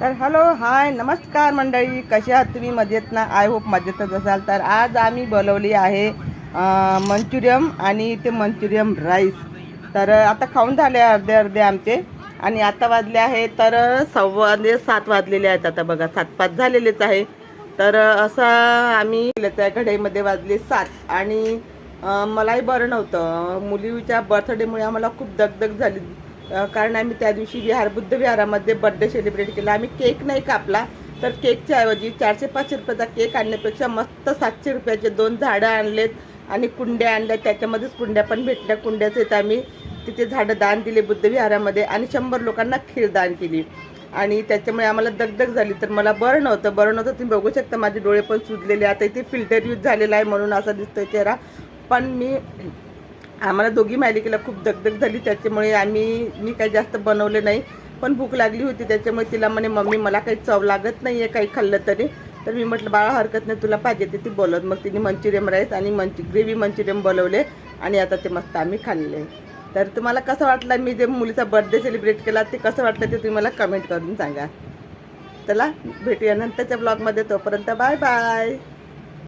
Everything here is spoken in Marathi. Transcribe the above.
तर हॅलो हाय नमस्कार मंडळी. कशी आहात तुम्ही? मजेत ना? आय होप मजेतच असाल. तर आज आम्ही बोलवली आहे मंचुरियम आणि ते मंचुरियम राईस. तर आता खाऊन झाले अर्धे अर्धे आमचे. आणि आता वाजले आहे तर सव्वा म्हणजे सात वाजलेले आहेत आता बघा. सात पाच झालेलेच आहे. तर असं आम्ही केलं त्या घड्यामध्ये वाजले सात. आणि मलाही बरं नव्हतं. मुलीच्या बर्थडेमुळे आम्हाला खूप दगदग झाली. कारण आम्ही त्या दिवशी विहार बुद्ध विहारामध्ये बर्थडे सेलिब्रेट केला. आम्ही केक नाही कापला तर केकच्या ऐवजी चारशे पाचशे रुपयाचा केक आणण्यापेक्षा मस्त सातशे रुपयाचे दोन झाडं आणलेत आणि कुंड्या आणल्या. त्याच्यामध्येच कुंड्या पण भेटल्या. कुंड्याचे तर आम्ही तिथे झाडं दान दिले बुद्धविहारामध्ये आणि शंभर लोकांना खीर दान केली. आणि त्याच्यामुळे आम्हाला दगदग झाली. तर मला बरं नव्हतं. बरं नव्हतं तुम्ही बघू शकता. माझे डोळे पण सुजलेले. आता इथे फिल्टर यूज झालेला आहे म्हणून असा दिसतोय चेहरा. पण मी आम्हाला दोघी मालिकेला खूप दगदग झाली त्याच्यामुळे आम्ही मी काही जास्त बनवले नाही पण भूक लागली होती त्याच्यामुळे तिला म्हणे मम्मी मला काही चव लागत नाही आहे काही खाल्लं तरी. तर मी म्हटलं बाळा हरकत नाही तुला पाहिजे ते ती बोलत मग तिने मंचुरियन राईस आणि मंचु ग्रेव्ही मंचुरियन बोलवले आणि आता ते मस्त आम्ही खाल्ले. तर तुम्हाला कसं वाटलं मी जे मुलीचा बर्थडे सेलिब्रेट केला ते कसं वाटलं ते तुम्ही मला कमेंट करून सांगा. चला भेटूया नंतरच्या ब्लॉगमध्ये तोपर्यंत बाय बाय